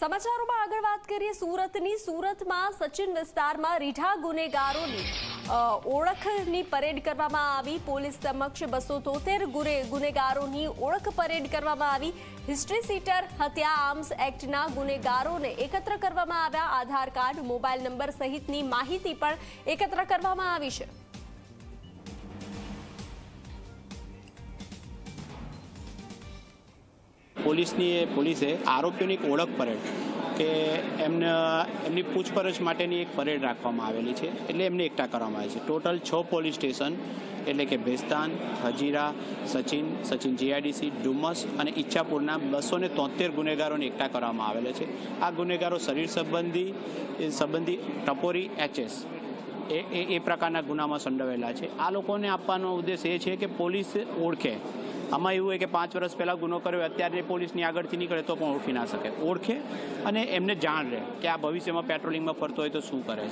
સમાચારોમાં આગળ વાત કરીએ સુરતની. સુરતમાં સચિન વિસ્તારમાં રીઢા ગુનેગારોની ઓળખની પરેડ કરવામાં આવી. પોલીસ સમક્ષ બસો તોતેર ગુનેગારોની ઓળખ પરેડ કરવામાં આવી. હિસ્ટ્રી સીટર હત્યા આર્મ્સ એક્ટના ગુનેગારોને એકત્ર કરવામાં આવ્યા. આધાર કાર્ડ, મોબાઈલ નંબર સહિતની માહિતી પણ એકત્ર કરવામાં આવી છે. પોલીસની પોલીસે આરોપીઓની એક ઓળખ પરેડ કે એમને, એમની પૂછપરછ માટેની એક પરેડ રાખવામાં આવેલી છે, એટલે એમને એકઠા કરવામાં આવે છે. ટોટલ છ પોલીસ સ્ટેશન, એટલે કે ભેસ્તાન, હજીરા, સચિન સચિન જીઆઈડીસી, ડુમસ અને ઈચ્છાપુરના બસો ને તોતેર ગુનેગારોને એકઠા કરવામાં આવેલા છે. આ ગુનેગારો શરીર સંબંધી સંબંધી ટપોરી, એચએસ એ એ પ્રકારના ગુનામાં સંડોવેલા છે. આ લોકોને આપવાનો ઉદ્દેશ એ છે કે પોલીસ ઓળખે આમાં એવું હોય કે પાંચ વર્ષ પહેલાં ગુનો કર્યો અત્યારની અત્યારે પોલીસની આગળથી નીકળે તો પણ ઓળખી ના શકે. ઓળખે અને એમને જાણ રહે કે આ ભવિષ્યમાં પેટ્રોલિંગમાં ફરતો હોય તો શું કરે છે.